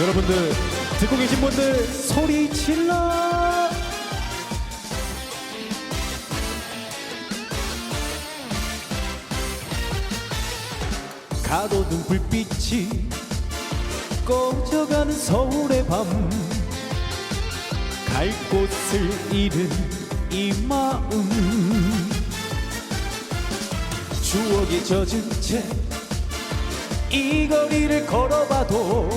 여러분들 듣고 계신 분들 소리 질러! 가로등 불빛이 꺼져가는 서울의 밤. 갈 곳을 잃은 이 마음. 추억에 젖은 채 이 거리를 걸어봐도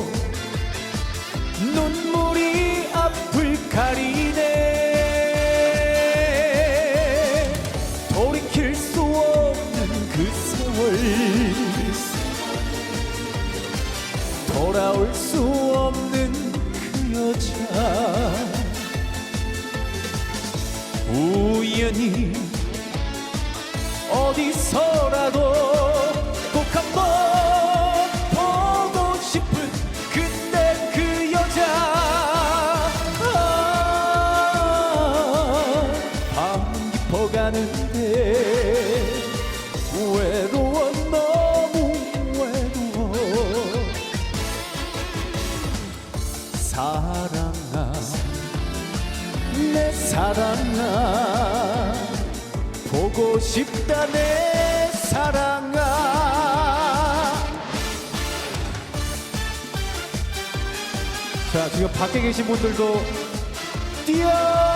눈물이 앞을 가리네. 돌이킬 수 없는 그 세월 돌아올 수 없는 그 여자. 우연히 어디서라도 사랑아 내 사랑아 보고 싶다 내 사랑아. 자 지금 밖에 계신 분들도 뛰어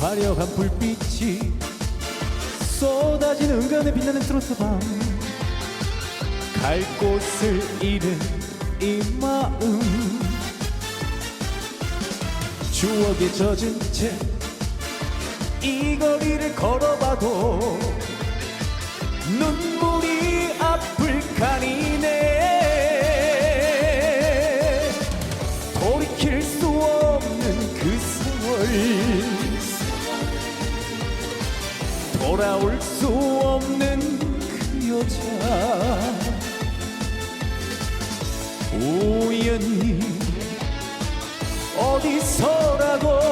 화려한 불빛이 쏟아지는 은간에 빛나는 트로트 밤. 갈 곳을 잃은 이 마음. 추억에 젖은 채 이 거리를 걸어봐도 눈물이 앞을 가리네. 돌이킬 수 없는 그 세월 돌아올 수 없는 그 여자. 우연히 어디서라도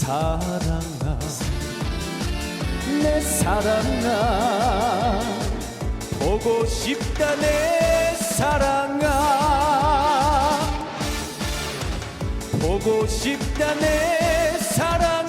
사랑아 내 사랑아 보고 싶다 내 사랑아. 보고 싶다 내 사랑아